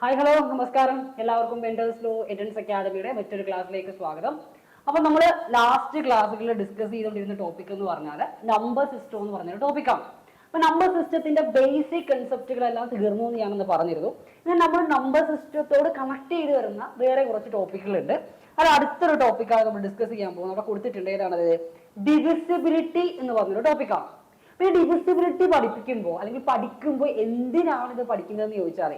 Hi hello നമസ്കാരം. എല്ലാവർക്കും vendors law എഡൻസ് അക്കാദമിയുടെ മറ്റൊരു ക്ലാസ്സിലേക്ക് സ്വാഗതം. അപ്പൊ നമ്മൾ ലാസ്റ്റ് ക്ലാസ്സുകളിൽ ഡിസ്കസ് ചെയ്തുകൊണ്ടിരുന്ന ടോപ്പിക് എന്ന് പറഞ്ഞാൽ നമ്പർ സിസ്റ്റം എന്ന് പറഞ്ഞൊരു ടോപ്പിക്കാണ് അപ്പൊ നമ്പർ സിസ്റ്റത്തിന്റെ ബേസിക് കൺസെപ്റ്റുകളെല്ലാം തീർന്നു എന്ന് ഞാനൊന്ന് പറഞ്ഞിരുന്നു. ഇനി നമ്മൾ നമ്പർ സിസ്റ്റത്തോട് കണക്ട് ചെയ്ത് വരുന്ന വേറെ കുറച്ച് ടോപ്പിക്കുകളുണ്ട് അത് അടുത്തൊരു ടോപ്പിക്കാണ് നമ്മൾ ഡിസ്കസ് ചെയ്യാൻ പോകുന്നത്. അവിടെ കൊടുത്തിട്ടുണ്ട് ഏതാണത്? ഡിവിസിബിലിറ്റി എന്ന് പറഞ്ഞൊരു ടോപ്പിക്കാണ് അപ്പൊ ഈ ഡിവിസിബിലിറ്റി പഠിപ്പിക്കുമ്പോൾ അല്ലെങ്കിൽ പഠിക്കുമ്പോൾ എന്തിനാണ് ഇത് പഠിക്കുന്നതെന്ന് ചോദിച്ചാൽ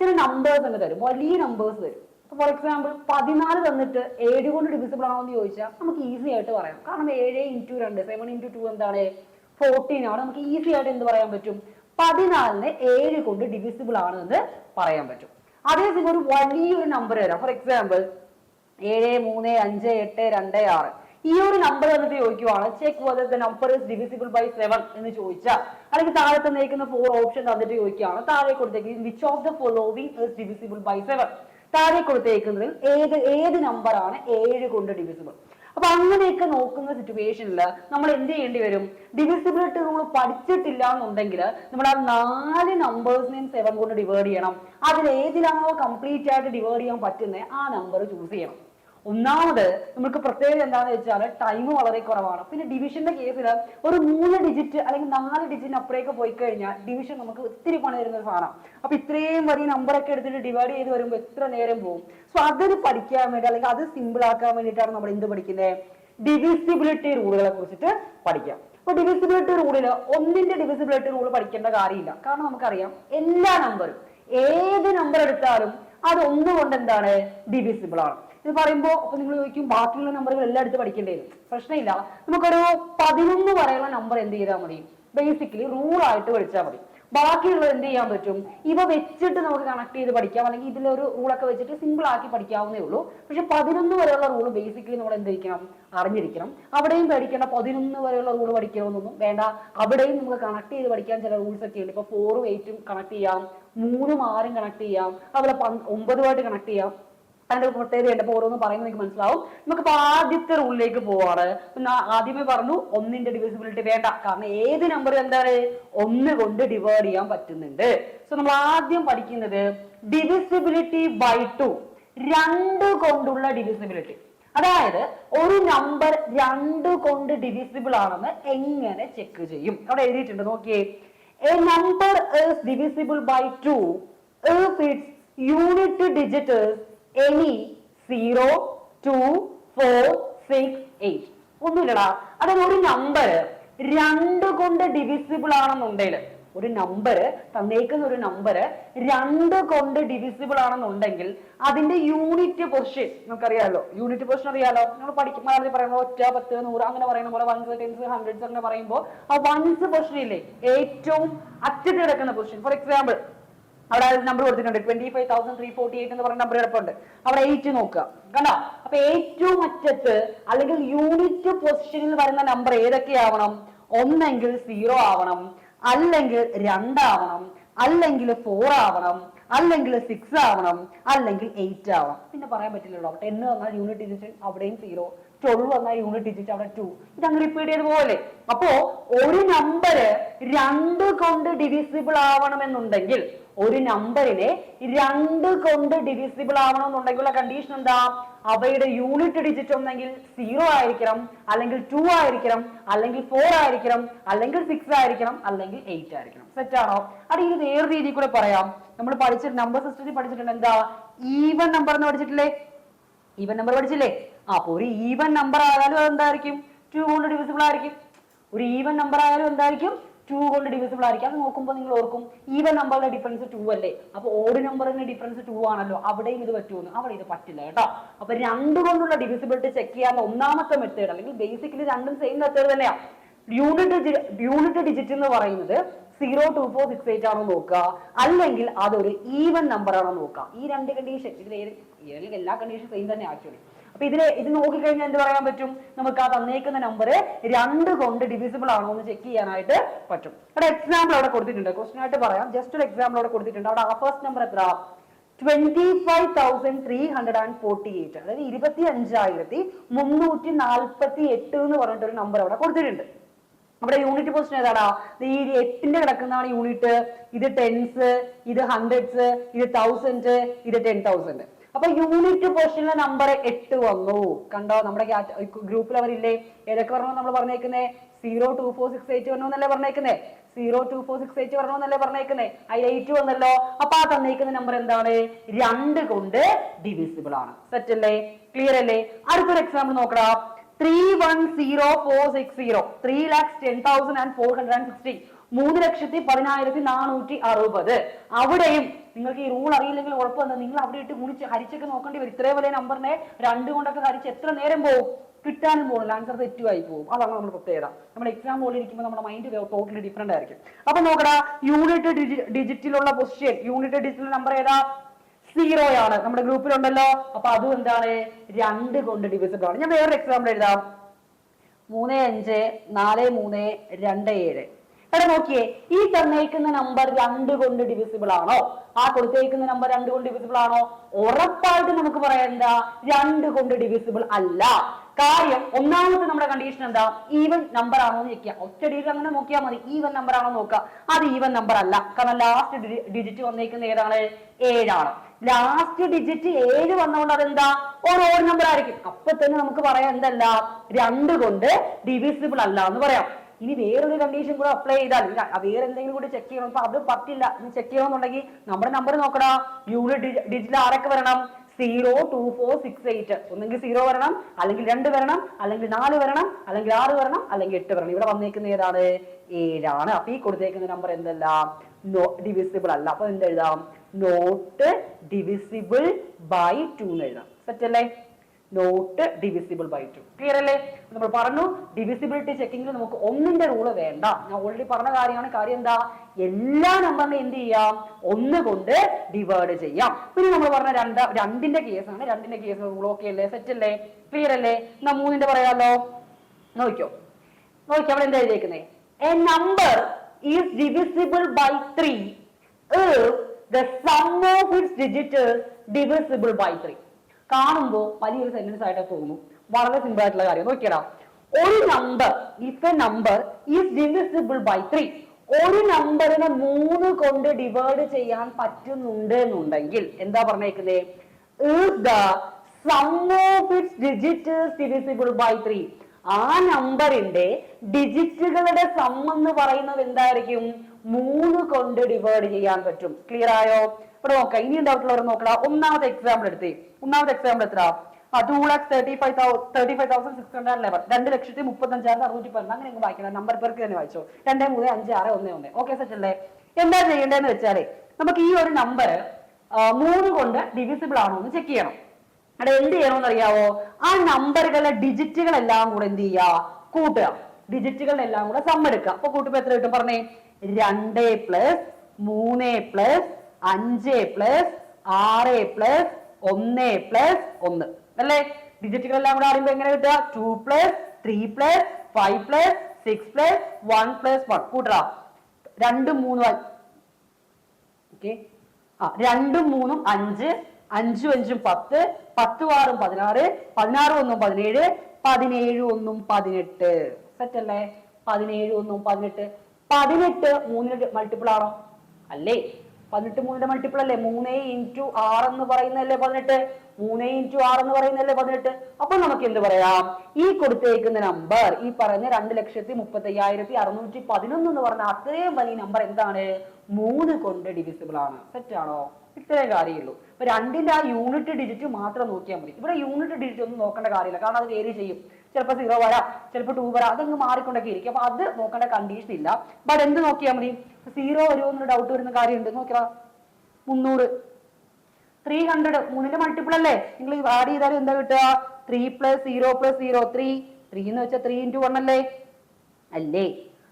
ചില നമ്പേഴ്സ് തന്നെ തരും. വലിയ നമ്പേഴ്സ് തരും. ഫോർ എക്സാമ്പിൾ പതിനാല് തന്നിട്ട് ഏഴ് കൊണ്ട് ഡിവിസിബിൾ ആണോ എന്ന് ചോദിച്ചാൽ നമുക്ക് ഈസി ആയിട്ട് പറയാം. കാരണം ഏഴ് ഇന്റു രണ്ട് സെവൻ ഇന്റു ടു എന്താണ്? ഫോർട്ടീൻ ആണ്. നമുക്ക് ഈസി ആയിട്ട് എന്ത് പറയാൻ പറ്റും? പതിനാലിന് ഏഴ് കൊണ്ട് ഡിവിസിബിൾ ആണെന്ന് പറയാൻ പറ്റും. അതേസമയം ഒരു വലിയൊരു നമ്പർ തരാം. ഫോർ എക്സാമ്പിൾ ഏഴ് മൂന്ന് അഞ്ച് എട്ട് രണ്ട് ആറ്. ഈ ഒരു നമ്പർ എന്നിട്ട് ചോദിക്കുവാണ് check whether the number is divisible by seven എന്ന് ചോദിച്ചാൽ അല്ലെങ്കിൽ താഴെ തന്നേക്കുന്ന ഫോർ ഓപ്ഷൻ തന്നിട്ട് ചോദിക്കുകയാണ് താഴെ കൊടുത്തേക്ക് which of the following is divisible by seven താഴെ കൊടുത്തേക്കുന്നതിൽ ഏത് ഏത് നമ്പറാണ് ഏഴ് കൊണ്ട് ഡിവിസിബിൾ അപ്പൊ അങ്ങനെയൊക്കെ നോക്കുന്ന സിറ്റുവേഷനിൽ നമ്മൾ എന്ത് ചെയ്യേണ്ടി വരും? ഡിവിസിബിലിറ്റി നമ്മൾ പഠിച്ചിട്ടില്ല എന്നുണ്ടെങ്കിൽ നമ്മൾ ആ നാല് നമ്പേഴ്സിനെയും സെവൻ കൊണ്ട് ഡിവൈഡ് ചെയ്യണം. അതിൽ ഏതിലാണോ കംപ്ലീറ്റ് ആയിട്ട് ഡിവൈഡ് ചെയ്യാൻ പറ്റുന്നത് ആ നമ്പർ ചൂസ് ചെയ്യണം. ഒന്നാമത് നമുക്ക് പ്രത്യേകത എന്താണെന്ന് വെച്ചാൽ ടൈം വളരെ കുറവാണ്. പിന്നെ ഡിവിഷന്റെ കേസിൽ ഒരു മൂന്ന് ഡിജിറ്റ് അല്ലെങ്കിൽ നാല് ഡിജിറ്റിന് അപ്പുറേക്ക് പോയി കഴിഞ്ഞാൽ ഡിവിഷൻ നമുക്ക് ഒത്തിരി പണി തരുന്ന ഒരു സാധനം. അപ്പൊ ഇത്രയും വലിയ നമ്പറൊക്കെ എടുത്തിട്ട് ഡിവൈഡ് ചെയ്ത് വരുമ്പോൾ എത്ര നേരം പോകും സോ അതൊരു പഠിക്കാൻ വേണ്ടി അല്ലെങ്കിൽ അത് സിമ്പിൾ ആക്കാൻ വേണ്ടിയിട്ടാണ് നമ്മൾ എന്ത് പഠിക്കുന്നത് ഡിവിസിബിലിറ്റി റൂളുകളെ കുറിച്ചിട്ട് പഠിക്കാം അപ്പൊ ഡിവിസിബിലിറ്റി റൂളിൽ ഒന്നിന്റെ ഡിവിസിബിലിറ്റി റൂൾ പഠിക്കേണ്ട കാര്യമില്ല. കാരണം നമുക്കറിയാം എല്ലാ നമ്പറും ഏത് നമ്പർ എടുത്താലും അത് ഒന്നുകൊണ്ട് എന്താണ്? ഡിവിസിബിൾ ആണ്. ഇത് പറയുമ്പോൾ അപ്പൊ നിങ്ങൾ ചോദിക്കും ബാക്കിയുള്ള നമ്പറുകൾ എല്ലാം എടുത്ത് പഠിക്കേണ്ടി വരും. പ്രശ്നമില്ല. നമുക്കൊരു പതിനൊന്ന് വരെയുള്ള നമ്പർ എന്ത് ചെയ്താൽ മതി? ബേസിക്കലി റൂൾ ആയിട്ട് പഠിച്ചാൽ മതി. ബാക്കിയുള്ളത് എന്ത് ചെയ്യാൻ പറ്റും? ഇവ വെച്ചിട്ട് നമുക്ക് കണക്ട് ചെയ്ത് പഠിക്കാം. അല്ലെങ്കിൽ ഇതിലൊരു റൂളൊക്കെ വെച്ചിട്ട് സിമ്പിൾ ആക്കി പഠിക്കാവുന്നേ ഉള്ളൂ. പക്ഷെ പതിനൊന്ന് വരെയുള്ള റൂൾ ബേസിക്കലി നമ്മൾ എന്തിരിക്കണം അറിഞ്ഞിരിക്കണം. അവിടെയും പഠിക്കേണ്ട പതിനൊന്ന് വരെയുള്ള റൂൾ പഠിക്കണമെന്നൊന്നും വേണ്ട. അവിടെയും നമുക്ക് കണക്ട് ചെയ്ത് പഠിക്കാൻ ചില റൂൾസ് ഒക്കെ ഉണ്ട്. ഇപ്പൊ ഫോറും എയ്റ്റും കണക്ട് ചെയ്യാം. മൂന്നും ആറും കണക്ട് ചെയ്യാം. അതുപോലെ ഒമ്പതുമായിട്ട് കണക്ട് ചെയ്യാം. അതിന്റെ പ്രത്യേകത അപ്പൊ ഓരോന്ന് പറയുന്നത് നിങ്ങൾക്ക് മനസ്സിലാവും. നമുക്കിപ്പോ ആദ്യത്തെ റൂളിലേക്ക് പോവാണ്. ആദ്യമേ പറഞ്ഞു ഒന്നിന്റെ ഡിവിസിബിലിറ്റി വേണ്ട. കാരണം ഏത് നമ്പർ എന്താണ്? ഒന്ന് കൊണ്ട് ഡിവൈഡ് ചെയ്യാൻ പറ്റുന്നുണ്ട്. സോ നമ്മൾ ആദ്യം പഠിക്കുന്നത് ഡിവിസിബിലിറ്റി ബൈ ടു രണ്ട് കൊണ്ടുള്ള ഡിവിസിബിലിറ്റി അതായത് ഒരു നമ്പർ രണ്ട് കൊണ്ട് ഡിവിസിബിൾ ആണെന്ന് എങ്ങനെ ചെക്ക് ചെയ്യും? അവിടെ എഴുതിയിട്ടുണ്ട് നോക്കിയേ. A number is divisible by 2 if its any 0 2 4 6 8 ഒന്നുമില്ലടാ. അതായത് ഒരു നമ്പർ രണ്ട് കൊണ്ട് ഡിവിസിബിൾ ആണെന്നുണ്ടെങ്കിൽ ഒരു നമ്പർ തന്നേക്കുന്ന ഒരു നമ്പർ രണ്ട് കൊണ്ട് ഡിവിസിബിൾ ആണെന്നുണ്ടെങ്കിൽ അതിന്റെ യൂണിറ്റ് പൊസിഷൻ നമുക്കറിയാലോ യൂണിറ്റ് പൊസിഷൻ അറിയാലോ? നമ്മൾ പഠിക്കുമ്പോൾ മലയാളത്തിൽ പറയുമ്പോൾ ഒറ്റ പത്ത് നൂറ് അങ്ങനെ പറയുന്ന പോലെ വൺസ് ടെൻസ് ഹൺഡ്രഡ്സ് അങ്ങനെ പറയുമ്പോൾ ആ വൺസ് പൊസിഷൻ ഇല്ലേ? ഏറ്റവും അറ്റത്ത് കിടക്കുന്ന പൊസിഷൻ ഫോർ എക്സാമ്പിൾ അവിടെ നമ്പർ കൊടുത്തിട്ടുണ്ട്. Twenty five thousand three forty eight എന്ന് പറഞ്ഞ നമ്പർ കിടപ്പുണ്ട്. അവിടെ എയ്റ്റ് നോക്കുക. കണ്ടോ? അപ്പൊ ഏറ്റവും അറ്റത്ത് അല്ലെങ്കിൽ യൂണിറ്റ് പൊസിഷനിൽ വരുന്ന നമ്പർ ഏതൊക്കെയാവണം? ഒന്നെങ്കിൽ സീറോ ആവണം. അല്ലെങ്കിൽ രണ്ടാവണം. അല്ലെങ്കിൽ ഫോർ ആവണം. അല്ലെങ്കിൽ സിക്സ് ആവണം. അല്ലെങ്കിൽ എയ്റ്റ് ആവണം. പിന്നെ പറയാൻ പറ്റില്ലല്ലോ. ടെൻ വന്നാൽ യൂണിറ്റ് ഡിജിറ്റ് അവിടെയും സീറോ ട്വൽവ് വന്നാൽ യൂണിറ്റ് ഡിജിറ്റ് അവിടെ ടു ഇത് അങ്ങ് റിപ്പീറ്റ് ചെയ്ത് പോലെ അപ്പോ ഒരു നമ്പർ രണ്ട് കൊണ്ട് ഡിവിസിബിൾ ആവണമെന്നുണ്ടെങ്കിൽ ഒരു നമ്പറിനെ രണ്ട് കൊണ്ട് ഡിവിസിബിൾ ആവണമെന്നുണ്ടെങ്കിലുള്ള കണ്ടീഷൻ എന്താ? അവയുടെ യൂണിറ്റ് ഡിജിറ്റ് ഒന്നെങ്കിൽ സീറോ ആയിരിക്കണം അല്ലെങ്കിൽ ടു ആയിരിക്കണം അല്ലെങ്കിൽ ഫോർ ആയിരിക്കണം അല്ലെങ്കിൽ സിക്സ് ആയിരിക്കണം അല്ലെങ്കിൽ എയ്റ്റ് ആയിരിക്കണം. സെറ്റ് ആണോ? അത് ഇത് വേറെ രീതിയിൽ കൂടെ പറയാം. നമ്മൾ പഠിച്ച നമ്പർ സിസ്റ്റത്തിൽ പഠിച്ചിട്ടുണ്ട്. എന്താ? ഈവൻ നമ്പർ എന്ന് പഠിച്ചിട്ടില്ലേ? ഈവൻ നമ്പർ പഠിച്ചില്ലേ? അപ്പൊ ഒരു ഈവൻ നമ്പർ ആയാലും അത് എന്തായിരിക്കും ടു കൊണ്ട് ഡിവിസിബിൾ ആയിരിക്കും. ഒരു ഈവൻ നമ്പർ ആയാലും എന്തായിരിക്കും? ടു കൊണ്ട് ഡിവിസിബിൾ ആയിരിക്കും. അത് നോക്കുമ്പോൾ നിങ്ങൾ ഓർക്കും ഈവൻ നമ്പറിന്റെ ഡിഫറൻസ് ടു അല്ലേ? അപ്പൊ ഓഡ് നമ്പറിന്റെ ഡിഫറൻസ് ടു ആണല്ലോ. അവിടെയും ഇത് പറ്റുമെന്ന് അവിടെ ഇത് പറ്റില്ല കേട്ടോ. അപ്പൊ രണ്ട് കൊണ്ടുള്ള ഡിവിസിബിലിറ്റി ചെക്ക് ചെയ്യാൻ ഒന്നാമത്തെ മെത്തേഡ് അല്ലെങ്കിൽ ബേസിക്കലി രണ്ടും സെയിം മെത്തേഡ് തന്നെയാ. യൂണിറ്റ് യൂണിറ്റ് ഡിജിറ്റ് എന്ന് പറയുന്നത് zero two four six eight ആണോ നോക്കുക. അല്ലെങ്കിൽ അതൊരു ഈവൻ നമ്പർ ആണോ നോക്കുക. ഈ രണ്ട് കണ്ടീഷൻ ഇതിൽ എല്ലാ കണ്ടീഷൻ സെയിം തന്നെ ആക്ച്വലി അപ്പൊ ഇതിന് ഇത് നോക്കിക്കഴിഞ്ഞാൽ എന്ത് പറയാൻ പറ്റും? നമുക്ക് ആ തന്നേക്കുന്ന നമ്പർ രണ്ട് കൊണ്ട് ഡിവിസിബിൾ ആണോ എന്ന് ചെക്ക് ചെയ്യാനായിട്ട് പറ്റും. അവിടെ എക്സാമ്പിൾ അവിടെ കൊടുത്തിട്ടുണ്ട്. ക്വസ്റ്റൻ ആയിട്ട് പറയാം. ജസ്റ്റ് ഒരു എക്സാമ്പിൾ അവിടെ കൊടുത്തിട്ടുണ്ട്. അവിടെ ആ ഫസ്റ്റ് നമ്പർ എത്ര twenty five thousand three hundred and forty eight അതായത് ഇരുപത്തി അഞ്ചായിരത്തി മുന്നൂറ്റി നാൽപ്പത്തി എട്ട് എന്ന് പറഞ്ഞിട്ട് ഒരു നമ്പർ അവിടെ കൊടുത്തിട്ടുണ്ട്. അവിടെ യൂണിറ്റ് പൊസിഷൻ ഏതാടാ? ഈ എട്ടിന്റെ കിടക്കുന്നതാണ് യൂണിറ്റ് ഇത് ടെൻസ് ഇത് ഹൺഡ്രഡ്സ് ഇത് തൗസൻഡ് ഇത് ടെൻ തൗസൻഡ് അപ്പൊ യൂണിറ്റ് പൊസിഷനിലെ നമ്പർ എട്ട് വന്നു. കണ്ടോ? നമ്മുടെ ഗ്രൂപ്പിൽ അവരില്ലേ? ഏതൊക്കെ പറഞ്ഞു നമ്മൾ പറഞ്ഞേക്കുന്നേ? Zero two four six eight വരണമെന്നല്ലേ പറഞ്ഞേക്കുന്നേ? Zero two four six eight വരണോ എന്നല്ലേ പറഞ്ഞേക്കുന്നേ? അതിൽ എയ്റ്റ് വന്നല്ലോ. അപ്പൊ ആ തന്നേക്കുന്ന നമ്പർ എന്താണ്? രണ്ട് കൊണ്ട് ഡിവിസിബിൾ ആണ്. സെറ്റ് അല്ലേ? ക്ലിയർ അല്ലേ? അടുത്തൊരു എക്സാമ്പിൾ നോക്കടാ. Three one zero four six zero three lakhs ten thousand and four hundred and sixty മൂന്ന് ലക്ഷത്തി പതിനായിരത്തി നാനൂറ്റി അറുപത്. അവിടെയും നിങ്ങൾക്ക് ഈ റൂൾ അറിയില്ലെങ്കിൽ കുഴപ്പമെന്താ നിങ്ങൾ അവിടെ ഇട്ട് ഗുണിച്ച് ഹരിച്ചൊക്കെ നോക്കേണ്ടി വരും. ഇത്രയും വലിയ നമ്പറിനെ രണ്ട് കൊണ്ടൊക്കെ ഹരിച്ച് എത്ര നേരം പോകും കിട്ടാനും പോകുന്നില്ല ആൻസർ തെറ്റുമായി പോകും അതാണ് നമ്മുടെ പ്രത്യേകത. നമ്മുടെ എക്സാം പോലെ ഇരിക്കുമ്പോൾ നമ്മുടെ മൈൻഡ് ടോട്ടലി ഡിഫറെന്റ് ആയിരിക്കും. അപ്പൊ നോക്കടാ യൂണിറ്റ് ഡിജിറ്റിലുള്ള പൊസിഷൻ യൂണിറ്റ് ഡിജിറ്റൽ നമ്പർ ഏതാ? സീറോ ആണ്. നമ്മുടെ ഗ്രൂപ്പിലുണ്ടല്ലോ അപ്പൊ അതും എന്താണ്? രണ്ട് കൊണ്ട് ഡിവിസിബിൾ ആണ്. ഞാൻ വേറൊരു എക്സാമ്പിൾ എഴുതാം. മൂന്ന് അഞ്ച് നാല് മൂന്ന് രണ്ട് ഏഴ്. എടാ നോക്കിയേ ഈ തന്നേക്കുന്ന നമ്പർ രണ്ട് കൊണ്ട് ഡിവിസിബിൾ ആണോ? ആ കൊടുത്തേക്കുന്ന നമ്പർ രണ്ട് കൊണ്ട് ഡിവിസിബിൾ ആണോ? ഉറപ്പായിട്ട് നമുക്ക് പറയാം എന്താ രണ്ട് കൊണ്ട് ഡിവിസിബിൾ അല്ല. കാര്യം ഒന്നാമത്തെ നമ്മുടെ കണ്ടീഷൻ എന്താ? ഈവൻ നമ്പർ ആണോ എന്ന് ചോദിക്കുക. ഒറ്റ അങ്ങനെ നോക്കിയാൽ മതി. ഈവൻ നമ്പർ ആണോ നോക്കുക. അത് ഈവൻ നമ്പർ അല്ല. കാരണം ലാസ്റ്റ് ഡിജിറ്റ് വന്നേക്കുന്ന ഏതാണ്? ഏഴാണ്. ലാസ്റ്റ് ഡിജിറ്റ് ഏഴ് വന്നുകൊണ്ട് അതെന്താ? ഒരു ഓഡ് നമ്പർ ആയിരിക്കും. അപ്പൊ തന്നെ നമുക്ക് പറയാം എന്തല്ല രണ്ട് കൊണ്ട് ഡിവിസിബിൾ അല്ല എന്ന് പറയാം. ഇനി വേറൊരു കണ്ടീഷൻ കൂടെ അപ്ലൈ ചെയ്താൽ വേറെ എന്തെങ്കിലും കൂടി ചെക്ക് ചെയ്യണം. അപ്പൊ അത് പറ്റില്ല. ഇനി ചെക്ക് ചെയ്യണമെന്നുണ്ടെങ്കിൽ നമ്മുടെ നമ്പർ നോക്കടാ. യൂണിറ്റ് ഡിജിറ്റൽ ആരൊക്കെ വരണം? Zero two four six eight ഒന്നെങ്കിൽ സീറോ വരണം അല്ലെങ്കിൽ രണ്ട് വരണം അല്ലെങ്കിൽ നാല് വരണം അല്ലെങ്കിൽ ആറ് വരണം അല്ലെങ്കിൽ എട്ട് വരണം. ഇവിടെ വന്നേക്കുന്ന ഏതാണ്? ഏഴാണ്. അപ്പൊ ഈ കൊടുത്തേക്കുന്ന നമ്പർ എന്തല്ല? നോ ഡിവിസിബിൾ അല്ല. അപ്പൊ എന്ത് എഴുതാം നോട്ട് ഡിവിസിബിൾ ബൈ ടു എന്ന് എഴുതാം. Set not divisible by two clear അല്ലേ? നമ്മൾ പറഞ്ഞു ഡിവിസിബിലിറ്റി ചെക്കിങ്ങിൽ നമുക്ക് ഒന്നിന്റെ റൂൾ വേണ്ട. ഞാൻ ഓൾറെഡി പറഞ്ഞ കാര്യമാണ്. കാര്യം എന്താ? എല്ലാ നമ്പറിനെ എന്ത് ചെയ്യാം? ഒന്ന് കൊണ്ട് ഡിവൈഡ് ചെയ്യാം. പിന്നെ നമ്മൾ പറഞ്ഞ രണ്ട് രണ്ടിന്റെ കേസാണ് രണ്ടിന്റെ കേസ് റൂൾ ഓക്കെ അല്ലേ? സെറ്റ് അല്ലേ? ക്ലിയർ അല്ലേ? എന്നാ മൂന്നിന്റെ പറയാമല്ലോ നോക്കിയോ നോക്കിയോ അവിടെ എന്താ എഴുതിയേക്കുന്നത് a number is divisible by three the sum of its digit divisible by three കാണുമ്പോൾ വലിയൊരു സെന്റൻസ് ആയിട്ട് തോന്നും. വളരെ സിമ്പിൾ ആയിട്ടുള്ള കാര്യം. നോക്കിയടാ. ഒരു number if a number is divisible by three ഒരു നമ്പറിനെ മൂന്ന് കൊണ്ട് ഡിവൈഡ് ചെയ്യാൻ പറ്റുന്നുണ്ട് എന്നുണ്ടെങ്കിൽ എന്താ പറഞ്ഞേക്കുന്നേ? Three of its digits divisible by 3 ആ നമ്പറിന്റെ ഡിജിറ്റുകളുടെ സം എന്ന് പറയുന്നത് എന്തായിരിക്കും? മൂന്ന് കൊണ്ട് ഡിവൈഡ് ചെയ്യാൻ പറ്റും. ക്ലിയർ ആയോ? ഇവിടെ നോക്കാം. ഇനിയും ഡൗട്ട് ഉള്ളവർ നോക്കണം ഒന്നാമത്തെ എക്സാമ്പിൾ എടുത്തേ. ഒന്നാമത്തെ എക്സാമ്പിൾ എത്ര two lakhs thirty five thirty five thousand six hundred eleven രണ്ട് ലക്ഷത്തി മുപ്പത്തി അഞ്ചായിരത്തി അറുന്നൂറ്റി പതിനൊന്ന് അങ്ങനെ അങ്ങ് വായിക്കണം. നമ്പർ പേർക്ക് തന്നെ വായിച്ചോ. രണ്ട് മൂന്ന് അഞ്ച് ആറ് ഒന്ന് ഒന്ന്. ഓക്കെ സെറ്റല്ലേ എന്താ ചെയ്യേണ്ടതെന്ന് വെച്ചാലേ നമുക്ക് ഈ ഒരു നമ്പർ മൂന്ന് കൊണ്ട് ഡിവിസിബിൾ ആണോ എന്ന് ചെക്ക് ചെയ്യണം. അവിടെ എന്ത് ചെയ്യണമെന്ന് അറിയാവോ ആ നമ്പറുകളുടെ ഡിജിറ്റുകളെല്ലാം കൂടെ എന്ത് ചെയ്യുക? കൂട്ടുക. ഡിജിറ്റുകളുടെ എല്ലാം കൂടെ സമ്മെടുക്കുക അപ്പൊ കൂട്ടുമ്പോ എത്ര കിട്ടും? പറഞ്ഞേ രണ്ട് പ്ലസ് മൂന്ന് പ്ലസ് അഞ്ച് പ്ലസ് ആറ് പ്ലസ് ഒന്ന് പ്ലസ് ഒന്ന്. അല്ലേ? ഡിജിറ്റുകൾ എല്ലാം കൂടെ അറിയുമ്പോൾ എങ്ങനെ കിട്ടുക? Two plus three plus five plus six plus one plus one കൂട്ടടാ രണ്ടും മൂന്നും ഓക്കെ ആ രണ്ടും മൂന്നും അഞ്ച്. അഞ്ചും അഞ്ചും പത്ത്. പത്തും ആറും പതിനാറ്. പതിനാറും ഒന്നും പതിനേഴ്. പതിനേഴ് ഒന്നും പതിനെട്ട്. സെറ്റ് അല്ലേ? പതിനേഴ് ഒന്നും പതിനെട്ട്. പതിനെട്ട് മൂന്നിന് മൾട്ടിപ്പിൾ ആണോ? അല്ലേ? പതിനെട്ട് മൂന്നിന്റെ മൾട്ടിപ്പിൾ അല്ലേ? മൂന്നേ ഇന്റു ആറ് എന്ന് പറയുന്നതല്ലേ പതിനെട്ട്? മൂന്നേ ഇന്റു ആറ് എന്ന് പറയുന്നതല്ലേ പതിനെട്ട്? അപ്പൊ നമുക്ക് എന്ത് പറയാം? ഈ കൊടുത്തേക്കുന്ന നമ്പർ ഈ പറഞ്ഞ രണ്ട് ലക്ഷത്തി മുപ്പത്തി അയ്യായിരത്തി അറുന്നൂറ്റി പതിനൊന്ന് എന്ന് പറഞ്ഞ അത്രയും വലിയ നമ്പർ എന്താണ്? മൂന്ന് കൊണ്ട് ഡിവിസിബിൾ ആണ്. സെറ്റ് ആണോ? ഇത്രയും കാര്യമുള്ളൂ. ഇപ്പൊ രണ്ടിന്റെ ആ യൂണിറ്റ് ഡിജിറ്റ് മാത്രം നോക്കിയാൽ മതി. ഇവിടെ യൂണിറ്റ് ഡിജിറ്റ് ഒന്നും നോക്കേണ്ട കാര്യമില്ല. കാരണം അത് വേരി ചെയ്യും. ചിലപ്പോൾ സീറോ വരാം ചിലപ്പോൾ ടൂ വരാം അതങ്ങ് മാറിക്കൊണ്ടൊക്കെ ഇരിക്കും. അപ്പൊ അത് നോക്കേണ്ട കണ്ടീഷൻ ഇല്ല. ബട്ട് എന്ത് നോക്കിയാൽ മതി? സീറോ വരുമോ എന്നൊരു ഡൗട്ട് വരുന്ന കാര്യമുണ്ട്. നോക്കിയാ മുന്നൂറ്. ത്രീ ഹൺഡ്രഡ് മൂന്നിന്റെ മൾട്ടിപ്പിൾ അല്ലേ? നിങ്ങൾ ആഡ് ചെയ്താലും എന്താ കിട്ടുക? Three plus zero plus zero three three എന്ന് വെച്ചാൽ ത്രീ ഇന്റു വൺ അല്ലേ? അല്ലേ?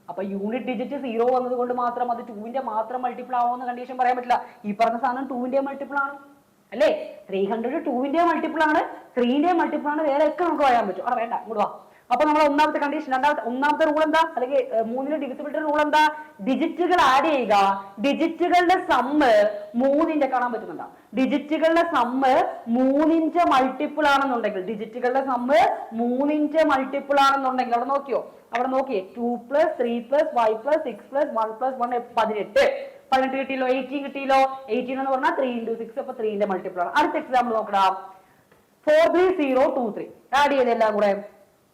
അപ്പൊ യൂണിറ്റ് ഡിജിറ്റ് സീറോ വന്നത് കൊണ്ട് മാത്രം അത് ടൂവിന്റെ മാത്രം മൾട്ടിപ്പിൾ ആവുമെന്ന് കണ്ടീഷൻ പറയാൻ പറ്റില്ല. ഈ പറഞ്ഞ സാധനം ടൂവിന്റെ മൾട്ടിപ്പിൾ ആണ്. അല്ലേ? ത്രീ ഹൺഡ്രഡ് ടൂവിന്റെ മൾട്ടിപ്പിൾ ആണ്. ത്രീന്റെ മൾട്ടിപ്പിൾ ആണ്. വേറെ ഒക്കെ നമുക്ക് പറയാൻ പറ്റും. അവിടെ വേണ്ട ഇങ്ങോട്ട് വാ. അപ്പൊ നമ്മൾ ഒന്നാമത്തെ കണ്ടീഷൻ രണ്ടാമത്തെ ഒന്നാമത്തെ റൂൾ എന്താ? അല്ലെങ്കിൽ മൂന്നിലെ ഡിവിസിബിലിറ്റി റൂൾ എന്താ? ഡിജിറ്റുകൾ ആഡ് ചെയ്യുക. ഡിജിറ്റുകളുടെ സമ്മ് മൂന്നിന്റെ കാണാൻ പറ്റുന്നുണ്ടോ? ഡിജിറ്റുകളുടെ സമ്മ് മൂന്നിന്റെ മൾട്ടിപ്പിൾ ആണെന്നുണ്ടെങ്കിൽ ഡിജിറ്റുകളുടെ സമ്മ് മൂന്നിന്റെ മൾട്ടിപ്പിൾ ആണെന്നുണ്ടെങ്കിൽ അവിടെ നോക്കിയോ? അവിടെ നോക്കിയേ two plus three plus five plus six plus one plus one പതിനെട്ട്. പതിനെട്ട് കിട്ടിയല്ലോ എയ്റ്റീൻ കിട്ടിയല്ലോ. എയ്റ്റീൻ എന്ന് പറഞ്ഞാൽ ത്രീ ഇന്റു സിക്സ് അപ്പൊ ത്രീന്റെ മൾട്ടിപ്പിൾ ആണ്. അടുത്ത എക്സാമ്പിൾ നോക്കണം four three zero two three add ചെയ്ത് എല്ലാം കൂടെ.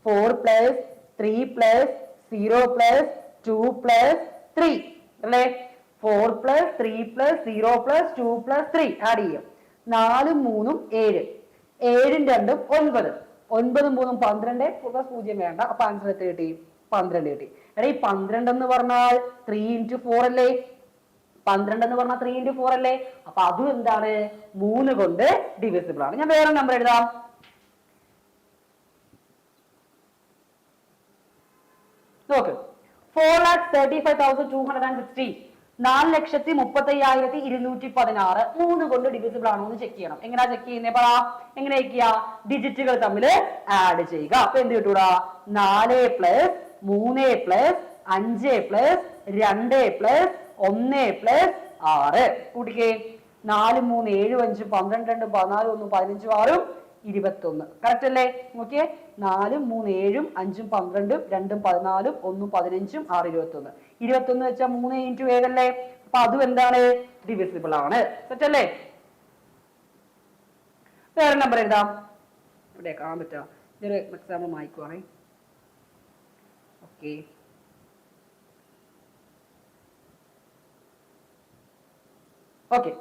Four plus three plus zero plus two plus three അല്ലേ? Four plus three plus zero plus two plus three add ചെയ്യും. നാലും മൂന്നും ഏഴ്. ഏഴും രണ്ടും ഒൻപത്. ഒൻപതും മൂന്നും പന്ത്രണ്ട് പ്ലസ് പൂജ്യം വേണ്ട. അപ്പൊ ആൻസർ എത്ര കിട്ടി? പന്ത്രണ്ട് കിട്ടി. എടാ ഈ പന്ത്രണ്ട് എന്ന് പറഞ്ഞാൽ ത്രീ ഇന്റു ഫോർ അല്ലേ? പന്ത്രണ്ട് എന്ന് പറഞ്ഞാൽ ത്രീ ഇന്റു ഫോർ അല്ലേ? അപ്പൊ അതും എന്താണ്? മൂന്ന് കൊണ്ട് ഡിവിസിബിൾ ആണ്. ഞാൻ വേറെ നമ്പർ എഴുതാം. നോക്ക്. Four lakh thirty five thousand two hundred and sixty നാല് ലക്ഷത്തി മുപ്പത്തി അയ്യായിരത്തി ഇരുന്നൂറ്റി പതിനാറ് മൂന്ന് കൊണ്ട് ഡിവിസിബിൾ ആണോ എന്ന് ചെക്ക് ചെയ്യണം. എങ്ങനെയാ ചെക്ക് ചെയ്യുന്നേ? പറ. എങ്ങനെ ചെക്ക് ചെയ്യാ? ഡിജിറ്റുകൾ തമ്മിൽ ആഡ് ചെയ്യുക. അപ്പൊ എന്ത് കിട്ടൂടാ? നാല് പ്ലസ് മൂന്ന് പ്ലസ് അഞ്ച് പ്ലസ് രണ്ട് പ്ലസ് ഒന്ന് പ്ലസ് ആറ്. കൂട്ടിക്കേ. നാല് മൂന്ന് ഏഴ് അഞ്ച് പന്ത്രണ്ട് രണ്ട് പതിനാല് ഒന്ന് പതിനഞ്ചും ആറും ഇരുപത്തൊന്ന്. കറക്റ്റ് അല്ലേ? നോക്കിയേ. നാലും മൂന്ന് ഏഴും അഞ്ചും പന്ത്രണ്ടും രണ്ടും പതിനാലും ഒന്നും പതിനഞ്ചും ആറ് ഇരുപത്തൊന്ന്. ഇരുപത്തൊന്ന് വെച്ചാൽ മൂന്ന് ഇന്റു ഏഴല്ലേ അപ്പൊ അതും എന്താണ്? ഡിവിസിബിൾ ആണ്. സെറ്റ് വേറെ നമ്പർ എഴുതാം. ഇവിടെ കാണാൻ പറ്റാ. ഇതൊരു example മായ്ക്കുവാണേ okay okay